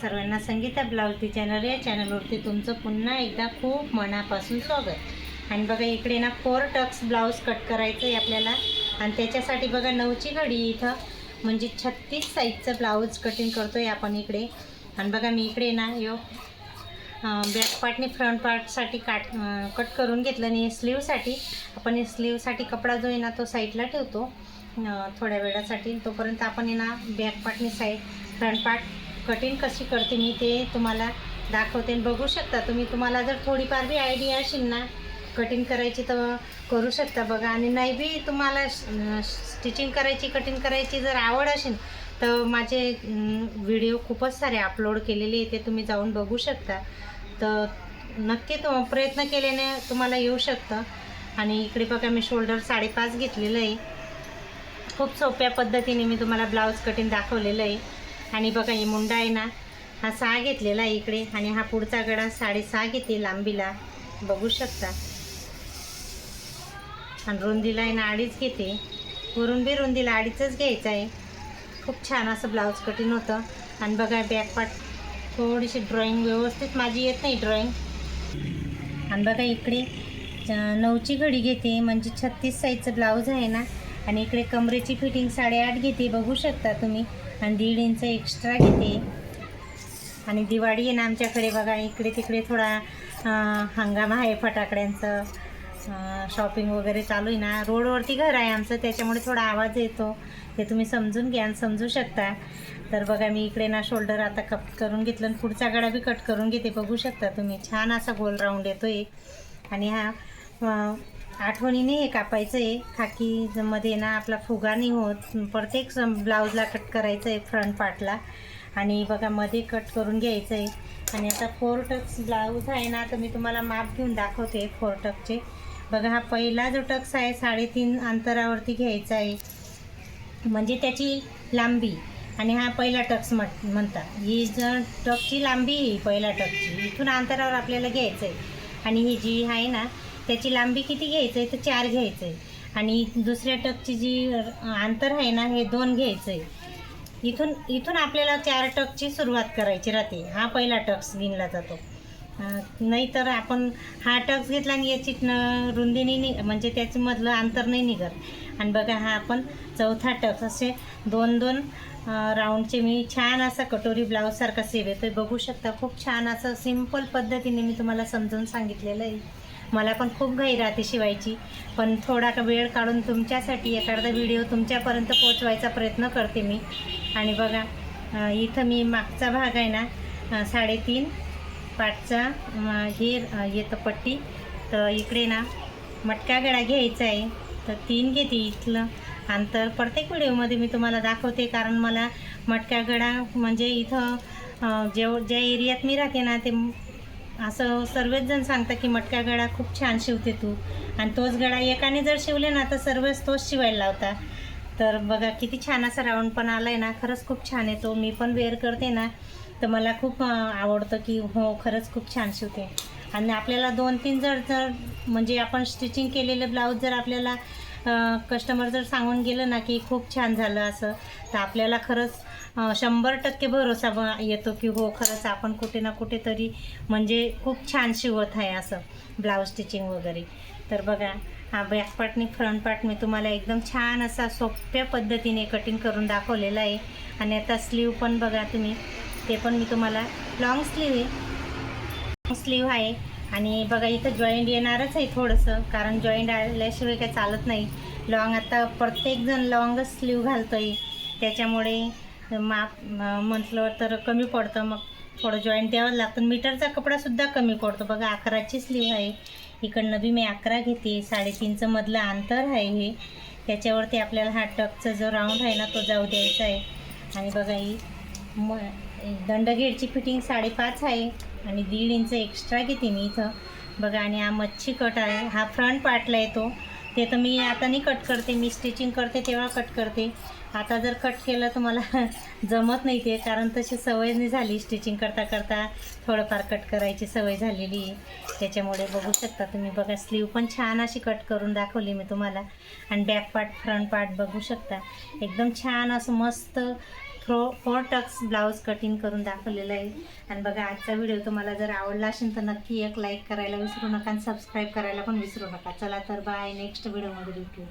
सर्वांना Sangeeta blouse channel या चॅनलवरती तुमचं पुन्हा एकदा खूप मनापासून स्वागत. आणि बघा इकडे ना फोर टक्स ब्लाऊज कट करायचं आहे आपल्याला. आणि त्याच्यासाठी बघा नऊची घडी इथं. म्हणजे छत्तीस साईजचं ब्लाऊज कटिंग करतो आहे आपण इकडे. आणि बघा मी इकडे ना यो बॅक पार्टने फ्रंट पार्टसाठी काट कट करून घेतलं आणि स्लीवसाठी आपण हे स्लीवसाठी कपडा जो आहे ना तो साईडला ठेवतो. थोड्या वेळासाठी. तोपर्यंत आपण आहे ना बॅक पार्टने साईड फ्रंट पार्ट कटिंग कशी करते मी ते तुम्हाला दाखवते. आणि बघू शकता तुम्ही तुम्हाला जर थोडीफार बी आयडिया असेल ना कटिंग करायची तर करू शकता बघा. आणि नाही बी तुम्हाला स्टिचिंग करायची कटिंग करायची जर आवड असेल तर माझे व्हिडिओ खूपच सारे अपलोड केलेले आहे ते तुम्ही जाऊन बघू शकता. तर नक्की तो प्रयत्न केल्याने तुम्हाला येऊ शकतं. आणि इकडे बघा मी शोल्डर साडेपाच घेतलेलं आहे. खूप सोप्या पद्धतीने मी तुम्हाला ब्लाऊज कटिंग दाखवलेलं आहे. आणि बघा ही मुंडा आहे ना हा सहा घेतलेला आहे इकडे आणि हा पुढचा गडा साडेसहा घेते लांबीला. बघू शकता. आणि रुंदीला आहे ना अडीच घेते. वरून बी रुंदीला अडीचच घ्यायचं आहे. खूप छान असं ब्लाऊज कटिंग होतं. आणि बघा बॅकपाट थोडीशी ड्रॉइंग व्यवस्थित माझी येत नाही ड्रॉइंग आणि बघा इकडे नऊची घडी घेते. म्हणजे छत्तीस साईजचं ब्लाऊज आहे ना आणि इकडे कमरेची फिटिंग साडेआठ घेते बघू शकता तुम्ही. आणि दीड इंच एक्स्ट्रा घेते. आणि दिवाळी आहे ना आमच्याकडे बघा इकडे तिकडे थोडा हंगाम आहे फटाकड्यांचं. शॉपिंग वगैरे चालू आहे ना. रोडवरती घर आहे आमचं त्याच्यामुळे थोडा आवाज येतो. ते तुम्ही समजून घ्या आणि समजू शकता. तर बघा मी इकडे ना शोल्डर आता कट करून घेतलं आणि पुढचा गडा बी कट करून घेते. बघू शकता तुम्ही. छान असा गोल राऊंड येतो आहे आणि हा आठवणीने हे कापायचं आहे खाकीमध्ये ना आपला फुगा नाही होत. प्रत्येक ब्लाऊजला कट करायचं आहे फ्रंट पार्टला आणि बघा मध्ये कट करून घ्यायचं आहे आणि आता फोर टक्स ब्लाऊज आहे ना तर मी तुम्हाला माप घेऊन दाखवते फोर टकचे बघा हा पहिला जो टक्स आहे साडेतीन अंतरावरती घ्यायचा आहे म्हणजे त्याची लांबी. आणि हा पहिला टक्स म्हट म्हणतात. ही जर टकची लांबी ही पहिला टकची इथून अंतरावर आपल्याला घ्यायचं आहे आणि ही जी आहे ना त्याची लांबी किती घ्यायचं आहे तर चार घ्यायचं आहे आणि दुसऱ्या टकची जी अंतर आहे ना हे दोन घ्यायचं आहे इथून इथून आपल्याला चार टकची सुरुवात करायची राहते. हा पहिला टक्स गिनला जातो. नाहीतर आपण हा टक्स घेतला आणि याची न- रुंदी नाही नि म्हणजे त्याच्यामधलं अंतर नाही निघत. आणि बघा हा आपण चौथा टक्स असे दोन दोन राऊंडचे मी छान असा कटोरी ब्लाऊजसारखा सेव येतो बघू शकता खूप छान असं सिंपल पद्धतीने मी तुम्हाला समजून सांगितलेलं आहे. मला पण खूप घाई राहते शिवायची. पण थोडा का वेळ काढून तुमच्यासाठी एखादा व्हिडिओ तुमच्यापर्यंत पोचवायचा प्रयत्न करते मी. आणि बघा इथं मी मागचा भाग आहे ना साडेतीन पाठचा हे येतं पट्टी. तर इकडे ना मटका गळा घ्यायचा आहे. तर तीन घेते इथलं अंतर. प्रत्येक व्हिडिओमध्ये मी तुम्हाला दाखवते कारण मला मटका गळा म्हणजे इथं जेव ज्या एरियात मी राहते ना ते असं सर्वच जण सांगतात की मटका गळा खूप छान शिवते तू. आणि तोच गळा एकाने जर शिवले ना तर सर्वच तोच शिवायला लावता. तर बघा किती छान असा राऊंड पण आला आहे ना. खरंच खूप छान आहे तो. मी पण वेअर करते ना तर मला खूप आवडतं की हो खरंच खूप छान शिवते. आणि आपल्याला दोन तीन जर जर म्हणजे आपण स्टिचिंग केलेलं ब्लाऊज जर आपल्याला कस्टमर जर सांगून गेलं ना की खूप छान झालं असं तर आपल्याला खरंच शंभर टक्के भरोसा ब- येतो की हो खरंच आपण कुठे ना कुठेतरी म्हणजे खूप छान शिवत आहे असं ब्लाऊज स्टिचिंग वगैरे. तर बघा हा बॅक पार्टनी फ्रंट पार्ट मी तुम्हाला एकदम छान असा सोप्या पद्धतीने कटिंग करून दाखवलेला आहे. आणि आता स्लीव पण बघा तुम्ही ते पण मी तुम्हाला लॉंग स्लीव आहे. स्लीव आहे. आणि बघा इथं जॉईंट येणारच आहे थोडंसं कारण जॉईंट आल्याशिवाय काही चालत नाही. लॉंग आता प्रत्येकजण लॉंगच स्लीव घालतो आहे त्याच्यामुळे माप म्हटलं तर कमी पडतं. मग थोडं जॉईंट द्यावं लागतं. मीटरचा कपडासुद्धा कमी पडतो. बघा अकराची स्लीव आहे. इकडनं बी मी अकरा घेते. साडेतीनचं मधलं अंतर आहे हे. त्याच्यावरती आपल्याला हा टकचा जो राऊंड आहे ना तो जाऊ द्यायचा आहे. आणि बघा ही म दंडगेडची फिटिंग साडेपाच आहे. आणि दीड इंच एक्स्ट्रा घेते मी इथं. बघा आणि हा मच्छी कट आहे. हा फ्रंट पार्टला येतो. ते तर मी आता नाही कट करते. मी स्टिचिंग करते तेव्हा कट करते. आता जर कट केलं तर मला जमत नाही ते कारण तशी सवय नाही झाली स्टिचिंग करता करता. थोडंफार कट करायची सवय झालेली आहे. त्याच्यामुळे बघू शकता तुम्ही. बघा स्लीव पण छान अशी कट करून दाखवली मी तुम्हाला. आणि बॅक पार्ट फ्रंट पार्ट बघू शकता. एकदम छान असं मस्त फ्रो फोर टक्स ब्लाऊज कटिंग करून दाखवलेलं आहे. आणि बघा आजचा व्हिडिओ तुम्हाला जर आवडला असेल तर नक्की एक लाईक करायला विसरू नका आणि सबस्क्राईब करायला पण विसरू नका. चला तर बाय नेक्स्ट व्हिडिओमध्ये भेटू